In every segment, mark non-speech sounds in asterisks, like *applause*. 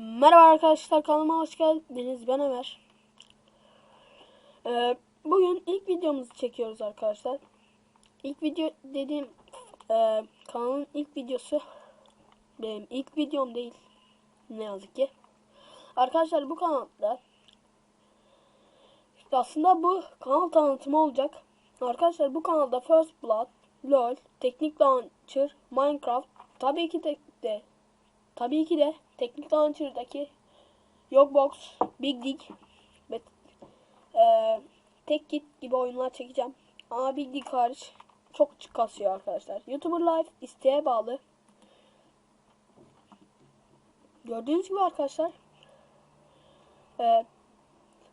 Merhaba arkadaşlar kanalıma hoş geldiniz. Ben Ömer. Ee, bugün ilk videomuzu çekiyoruz arkadaşlar. İlk video dediğim e, kanalın ilk videosu benim ilk videom değil. Ne yazık ki. Arkadaşlar bu kanalda aslında bu kanal tanıtımı olacak. Arkadaşlar bu kanalda First Blood, LoL, Teknik Launcher, Minecraft, tabii ki de, de tabii ki de Teknik Launcher'daki Yogbox, Big Dig ve e, Tek Git gibi oyunlar çekeceğim. Ama Big Dig hariç çok kasıyor arkadaşlar. YouTuber Life isteğe bağlı. Gördüğünüz gibi arkadaşlar e,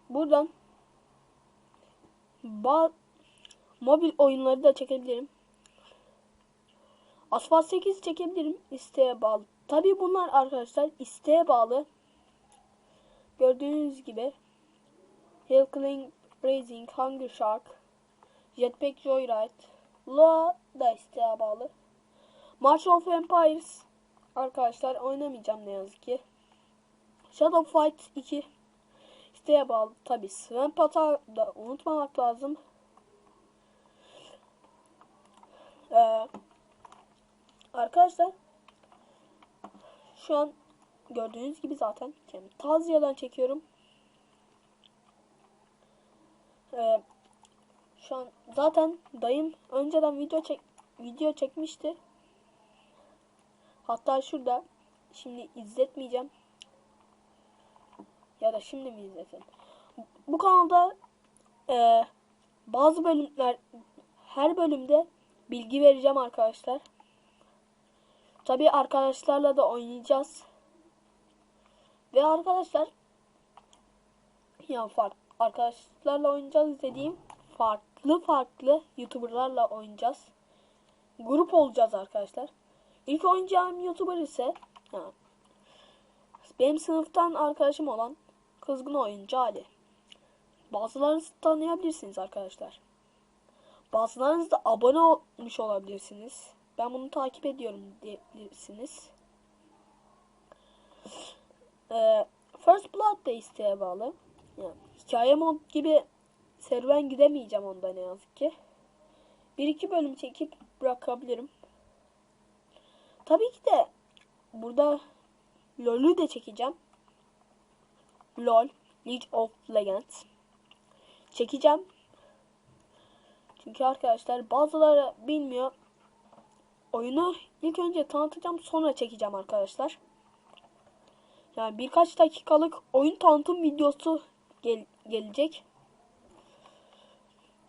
buradan mobil oyunları da çekebilirim. Asphalt 8 çekebilirim isteğe bağlı. Tabi bunlar arkadaşlar isteğe bağlı. Gördüğünüz gibi Hill Climb Racing, Hunger Shark, Jetpack Joyride, Loa da isteğe bağlı. March of Empires arkadaşlar oynamayacağım ne yazık ki. Shadow Fight 2 isteğe bağlı. Tabi Sven Pata da unutmamak lazım. Ee, arkadaşlar şu an gördüğünüz gibi zaten yani Tazya'dan çekiyorum. Ee, şu an zaten dayım önceden video çek video çekmişti. Hatta şurada şimdi izletmeyeceğim. Ya da şimdi mi izletin? Bu kanalda e, bazı bölümler her bölümde bilgi vereceğim arkadaşlar. Tabii arkadaşlarla da oynayacağız. Ve arkadaşlar ya farklı arkadaşlarla oynayacağız dediğim farklı farklı YouTuber'larla oynayacağız. Grup olacağız arkadaşlar. İlk oynayacağım YouTuber ise ha, benim sınıftan arkadaşım olan Kızgın Oyuncu Ali. Bazılarınızı tanıyabilirsiniz arkadaşlar. Bazılarınız da abone olmuş olabilirsiniz. Ben bunu takip ediyorum diyebilirsiniz. Ee, First Blood da isteğe bağlı. Yani hikaye mod gibi serüven gidemeyeceğim onda ne yazık ki. Bir iki bölüm çekip bırakabilirim. Tabii ki de burada LoL'ü de çekeceğim. LoL, League of Legends. Çekeceğim. Çünkü arkadaşlar bazıları bilmiyor. Oyunu ilk önce tanıtacağım sonra çekeceğim arkadaşlar. Yani birkaç dakikalık oyun tanıtım videosu gel gelecek.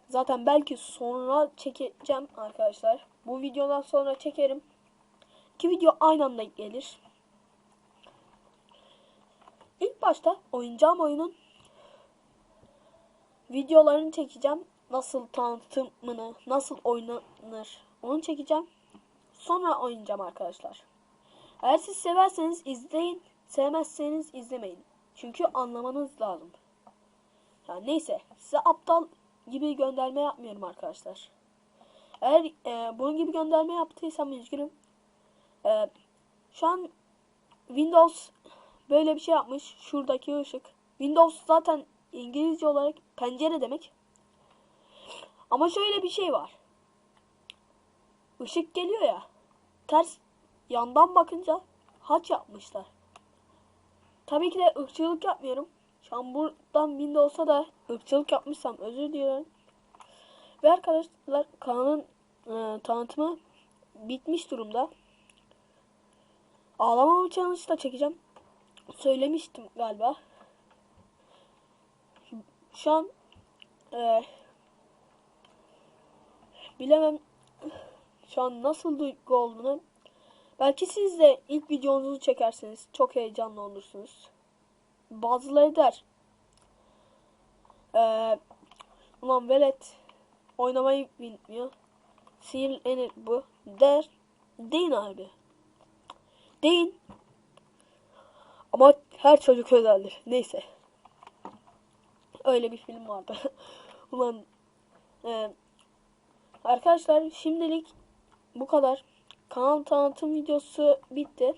Zaten belki sonra çekeceğim arkadaşlar. Bu videodan sonra çekerim. İki video aynı anda gelir. İlk başta oynayacağım oyunun videolarını çekeceğim. Nasıl tanıtımını, nasıl oynanır onu çekeceğim. Sonra oynayacağım arkadaşlar. Eğer siz severseniz izleyin. Sevmezseniz izlemeyin. Çünkü anlamanız lazım. Yani neyse size aptal gibi gönderme yapmıyorum arkadaşlar. Eğer e, bunun gibi gönderme yaptıysam üzgünüm. E, şu an Windows böyle bir şey yapmış. Şuradaki ışık. Windows zaten İngilizce olarak pencere demek. Ama şöyle bir şey var. Işık geliyor ya. Ters yandan bakınca haç yapmışlar. Tabii ki de ırkçılık yapmıyorum. Şu an buradan Windows'a da ırkçılık yapmışsam özür dilerim. Ve arkadaşlar kanalın e, tanıtımı bitmiş durumda. Ağlama challenge da çekeceğim. Söylemiştim galiba. Şu an e, bilemem şu an nasıl duygu olduğunu. Belki siz de ilk videonuzu çekersiniz. Çok heyecanlı olursunuz. Bazıları der. Ee, ulan velet oynamayı bilmiyor. Sinirlenir bu. Der. Deyin abi. Deyin. Ama her çocuk özeldir. Neyse. Öyle bir film vardı. *laughs* ulan e, arkadaşlar şimdilik bu kadar. Kanal tanıtım videosu bitti.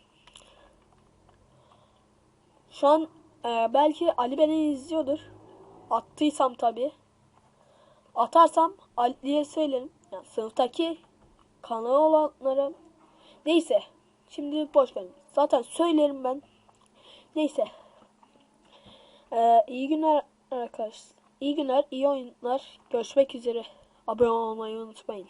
Şu an e, belki Ali beni izliyordur. Attıysam tabi. Atarsam Ali'ye söylerim. Yani sınıftaki kanalı olanlara. Neyse. Şimdi boş verin. Zaten söylerim ben. Neyse. Ee, iyi günler arkadaşlar. İyi günler, iyi oyunlar. Görüşmek üzere. Abone olmayı unutmayın.